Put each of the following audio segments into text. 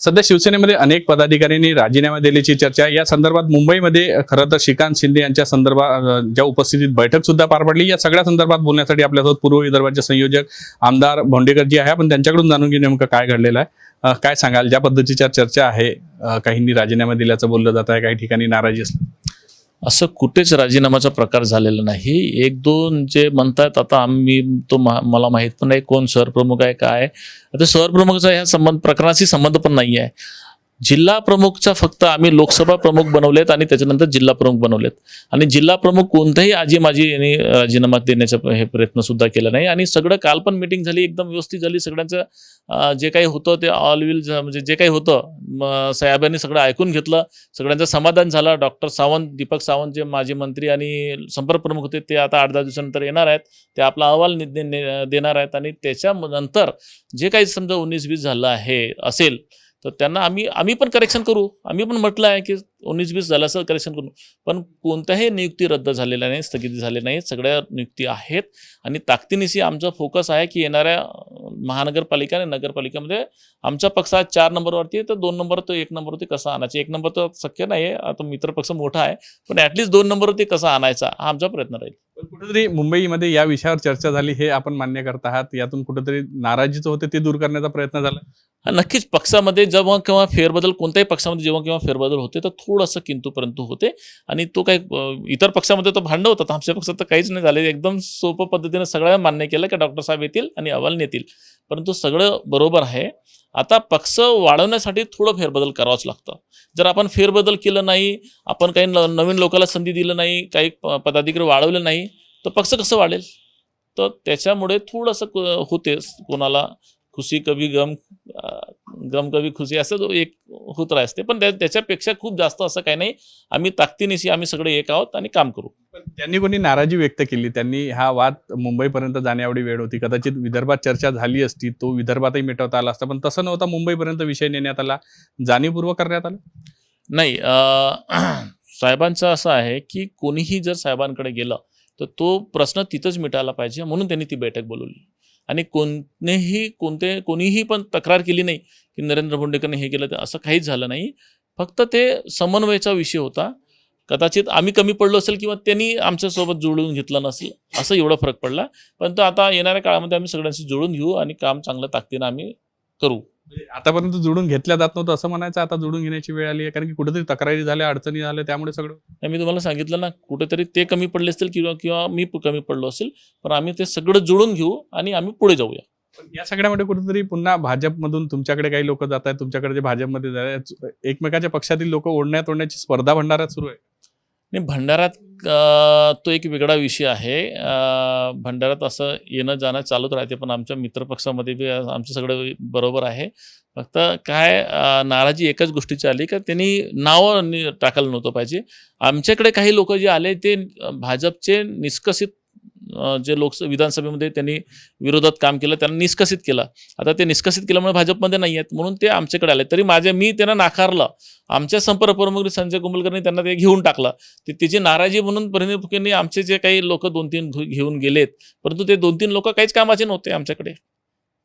सध्या शिवसेनेमध्ये अनेक पदाधिकाऱ्यांनी राजीनामा दिल्याची चर्चा आहे. या संदर्भात मुंबईमध्ये खरं तर श्रीकांत शिंदे यांच्या संदर्भात ज्या उपस्थितीत बैठक सुद्धा पार पडली. या सगळ्या संदर्भात बोलण्यासाठी आपल्यासोबत पूर्व विदर्भाचे संयोजक आमदार भोंडेकर जी आहे. आपण त्यांच्याकडून जाणून घेऊ नेमकं काय घडलेलं आहे. काय सांगाल? ज्या पद्धतीच्या चर्चा आहे काहींनी राजीनामा दिल्याचं बोललं जात आहे काही ठिकाणी नाराजी असली असं कुठेच राजीनामाचा प्रकार झालेला नाही एक दोन जे म्हणतात आता आम्ही तो मा- मला माहीत पण नाही कोण शहरप्रमुख आहे काय आहे. आता शहरप्रमुखचा ह्या संबंध प्रकरणाशी संबंध पण नाही आहे जिल्हा प्रमुखचा फक्त आम्ही लोकसभा प्रमुख बनवलेत आणि त्याच्यानंतर जिल्हा प्रमुख बनवलेत. आणि जिल्हा प्रमुख कोणत्याही आजी माझी यांनी राजीनामा देण्याचा हे प्रयत्न सुद्धा केला नाही. आणि सगळं काल पण मिटिंग झाली एकदम व्यवस्थित झाली. सगळ्यांचं जे काही होतं ते ऑल विल म्हणजे जे काही होतं साहेबांनी सगळं ऐकून घेतलं. सगळ्यांचं समाधान झालं. डॉक्टर सावंत दीपक सावंत जे माजी मंत्री आणि संपर्क प्रमुख होते ते आता आठ दहा दिवसानंतर येणार आहेत. ते आपला अहवाल नि- देणार आहेत. आणि त्याच्यानंतर जे काही समजा उन्नीस वीस झालं आहे असेल तर त्यांना आम्ही आम्ही पण करेक्शन करू. आम्ही पण म्हटलं आहे की उन्नीस वीस झालं असं करेक्शन करू पण कोणत्याही नियुक्ती रद्द झालेल्या नाही स्थगिती झाले नाही सगळ्या नियुक्ती आहेत. आणि ताकदीनिशी आमचा फोकस आहे की येणाऱ्या महानगरपालिका आणि नगरपालिकेमध्ये आमचा पक्ष आज चार नंबरवरती तर दोन नंबर तो एक नंबरवरती कसा आणायचा? एक नंबर तर शक्य नाही आहे आता मित्र पक्ष मोठा आहे पण ॲटलिस्ट दोन नंबरवरती कसा आणायचा हा आमचा प्रयत्न राहील. पण कुठेतरी मुंबईमध्ये या विषयावर चर्चा झाली हे आपण मान्य करत आहात. यातून कुठेतरी नाराजीचं होते ते दूर करण्याचा प्रयत्न झाला. नक्कीच. पक्षामध्ये जेव्हा किंवा फेरबदल कोणत्याही पक्षामध्ये जेव्हा केव्हा फेरबदल होते तर थोडंसं किंतू परंतु होते. आणि तो काही इतर पक्षामध्ये तो भांड होतात आमच्या पक्षात तर काहीच नाही झाले एकदम सोपं पद्धतीने सगळ्या मान्य केलं की डॉक्टर साहेब येतील आणि अहवाल नेतील. परंतु सगळं बरोबर आहे. आता पक्ष वाढवण्यासाठी थोडं फेरबदल करावंच लागतं. जर आपण फेरबदल केलं नाही आपण काही न- नवीन लोकांना संधी दिलं नाही काही प- पदाधिकारी वाढवले नाही तर पक्ष कसं वाढेल? तर त्याच्यामुळे थोडंसं होते होतेच कोणाला खुशी कभी गम गम कभी खुशी असं जो एक होत असते पण त्या- त्याच्यापेक्षा खूप जास्त असं काही नाही. आम्ही ताकदीनिशी आम्ही सगळे एक आहोत आणि काम करू. पण त्यांनी कोणी नाराजी व्यक्त केली? त्यांनी हा वाद मुंबईपर्यंत जाण्याएवढी वेळ होती. कदाचित विदर्भात चर्चा झाली असती तो विदर्भातही मिटवता आला असता. पण तसं नव्हता मुंबईपर्यंत विषय नेण्यात आला. जाणीवपूर्वक करण्यात आला? नाही साहेबांचं असं आहे की कोणीही जर साहेबांकडे गेलं तर तो प्रश्न तिथंच मिटायला पाहिजे. म्हणून त्यांनी ती बैठक बोलवली. आणि कोणतेही कोणते कोणीही पण तक्रार केली नाही की नरेंद्र भोंडेकरने हे केलं तर असं काहीच झालं नाही. फक्त ते समन्वयाचा विषय होता. कदाचित आम्ही कमी पडलो असेल किंवा त्यांनी आमच्यासोबत जुळवून घेतलं नसेल असं एवढा फरक पडला. परंतु आता येणाऱ्या काळामध्ये आम्ही सगळ्यांशी जुळून घेऊ आणि काम चांगल्या ताकदीनं आम्ही करू. आतापर्यंत जोडून घेतल्या जात नव्हतं असं म्हणायचं आता जोडून घेण्याची वेळ आली आहे. कारण की कुठेतरी तक्रारी झाल्या अडचणी झाल्या त्यामुळे सगळं मी तुम्हाला सांगितलं ना कुठेतरी ते कमी पडले असतील किंवा किंवा मी कमी पडलो असेल पण आम्ही ते सगळं जुळून घेऊ आणि आम्ही पुढे जाऊया. पण या सगळ्यामध्ये कुठेतरी पुन्हा भाजपमधून तुमच्याकडे काही लोक जात आहेत तुमच्याकडे जे भाजपमध्ये एकमेकाच्या पक्षातील लोक ओढण्यात ओढण्याची स्पर्धा भंडारात सुरू आहे. आणि भंडारात तो एक वेगळा विषय आहे. भंडारात असं येणं जाणं चालूच राहते पण आमच्या मित्रपक्षामध्ये बी आमचं सगळं बरोबर आहे. फक्त काय नाराजी एकाच गोष्टीची आली का त्यांनी नावं टाकायला नव्हतं पाहिजे. आमच्याकडे काही लोक जे आले ते भाजपचे निष्कसित जे लोक विधानसभेमध्ये त्यांनी विरोधात काम केलं त्यांना निष्कसित केलं. आता ते निष्कसित केल्यामुळे भाजपमध्ये नाही आहेत म्हणून ते आमच्याकडे आले. तरी माझ्या मी त्यांना नाकारलं. आमच्या संपर्क प्रमुख संजय कुंबलकरनी त्यांना ते घेऊन टाकलं. ते त्याची नाराजी म्हणून परिणित फुकेंनी आमचे जे काही लोक दोन तीन घेऊन गेलेत परंतु ते दोन तीन लोक काहीच कामाचे नव्हते आमच्याकडे.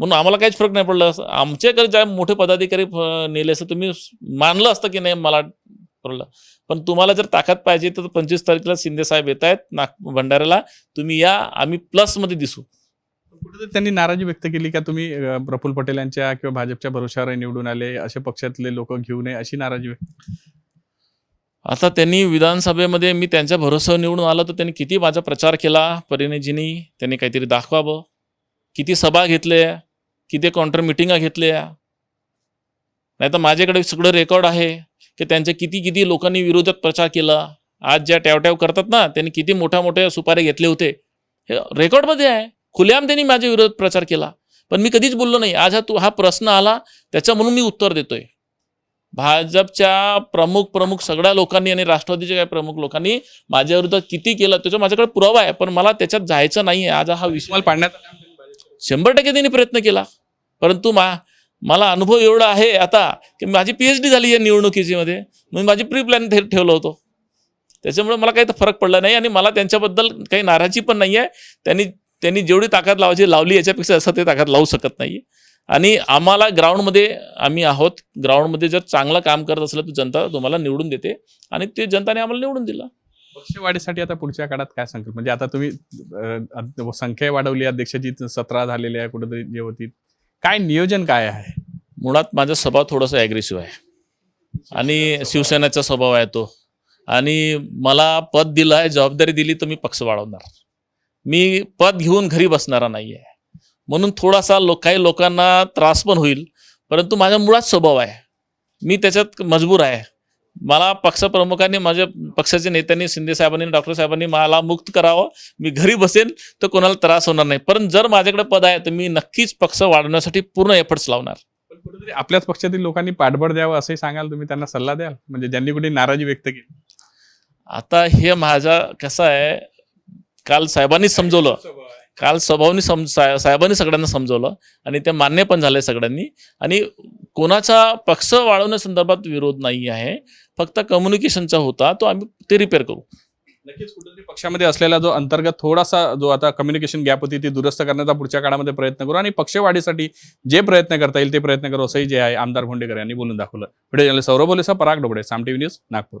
म्हणून आम्हाला काहीच फरक नाही पडला. असं आमच्याकडे ज्या मोठे पदाधिकारी नेले असं तुम्ही मानलं असतं की नाही? मला पडलं पण तुम्हाला जर ताकद पाहिजे तर पंचवीस तारखेला शिंदे साहेब येत आहेत नाग भंडाऱ्याला. तुम्ही या आम्ही प्लसमध्ये दिसू. कुठेतरी त्यांनी नाराजी व्यक्त केली का तुम्ही प्रफुल्ल पटेल यांच्या किंवा भाजपच्या भरोशावर निवडून आले अशा पक्षातले लोक घेऊ नये अशी नाराजी व्यक्त आता त्यांनी विधानसभेमध्ये मी त्यांच्या भरोश्यावर निवडून आलो तर त्यांनी किती माझा प्रचार केला परिणयजींनी. त्यांनी काहीतरी दाखवावं. किती सभा घेतल्या किती काउंटर मिटिंगा घेतल्या. नाही तर माझ्याकडे सगळं रेकॉर्ड आहे. की त्यांच्या किती किती लोकांनी विरोधात प्रचार केला. आज ज्या टॅवटॅव करतात ना त्यांनी किती मोठ्या मोठ्या सुपारे घेतले होते. हे रेकॉर्डमध्ये आहे. खुलेआम त्यांनी माझ्या विरोधात प्रचार केला. पण मी कधीच बोललो नाही. आज हा तू हा प्रश्न आला त्याच्या म्हणून मी उत्तर देतोय. भाजपच्या प्रमुख प्रमुख सगळ्या लोकांनी आणि राष्ट्रवादीच्या काही प्रमुख लोकांनी माझ्या विरोधात किती केलं त्याचा माझ्याकडे पुरावा आहे. पण मला त्याच्यात जायचं नाही आहे आज हा तुम्हाला पाडण्यात. शंभर टक्के त्यांनी प्रयत्न केला. परंतु मा मला अनुभव एवढा आहे आता की माझी पीएच डी झाली या निवडणुकीची मध्ये मी माझी प्री प्लॅन ठेवलं होतं. त्याच्यामुळे मला काही तर फरक पडला नाही आणि मला त्यांच्याबद्दल काही नाराजी पण नाही आहे त्यांनी त्यांनी जेवढी ताकद लावायची लावली याच्यापेक्षा असं ते ताकद लावू शकत नाही आणि आम्हाला ग्राउंडमध्ये आम्ही आहोत. ग्राउंडमध्ये जर चांगलं काम करत असलं तर जनता तुम्हाला निवडून देते आणि ते जनताने आम्हाला निवडून दिलं. पक्षवाढीसाठी आता पुढच्या काळात काय संकल्प? म्हणजे आता तुम्ही संख्या वाढवली अध्यक्षाची सतरा झालेली आहे कुठेतरी जे होती. काय नियोजन काय आहे? मुळात माझा स्वभाव थोडासा ॲग्रेसिव्ह आहे. आणि शिवसेनेचा स्वभाव आहे तो. आणि मला पद दिलं आहे जबाबदारी दिली तर मी पक्ष वाढवणार. मी पद घेऊन घरी बसणारा नाही आहे म्हणून थोडासा लो काही लोकांना त्रास पण होईल. परंतु माझा मुळात स्वभाव आहे. मी त्याच्यात मजबूर आहे. मला पक्षप्रमुखांनी माझ्या पक्षाच्या नेत्यांनी शिंदे साहेबांनी डॉक्टर साहेबांनी मला मुक्त करावं. मी घरी बसेल तर कोणाला त्रास होणार नाही. परंतु जर माझ्याकडे पद आहे तर मी नक्कीच पक्ष वाढवण्यासाठी पूर्ण एफर्ट्स लावणार. पण कुठेतरी आपल्याच पक्षातील लोकांनी पाठबळ द्यावं असंही सांगाल तुम्ही? त्यांना सल्ला द्याल? म्हणजे ज्यांनी कुठे नाराजी व्यक्त केली. आता हे माझा कसं आहे काल साहेबांनी समजवलं. काल स्वभावनी सम सा- साहेबांनी सगळ्यांना समजवलं आणि ते मान्य पण झाले सगळ्यांनी. आणि कोणाचा पक्ष वाढवण्यासंदर्भात विरोध नाही आहे फक्त कम्युनिकेशनचा होता तो आम्ही ते रिपेअर करू. नक्कीच कुठेतरी पक्षामध्ये असलेला जो अंतर्गत थोडासा जो आता कम्युनिकेशन गॅप होती ती दुरुस्त करण्याचा पुढच्या काळामध्ये प्रयत्न करू आणि पक्षवाढीसाठी जे प्रयत्न करता येईल ते प्रयत्न करू असंही जे आहे आमदार भोंडेकर यांनी बोलून दाखवलं. पुढे सौरभ बोलेसा पराग डोबडे साम टीव्ही न्यूज नागपूर.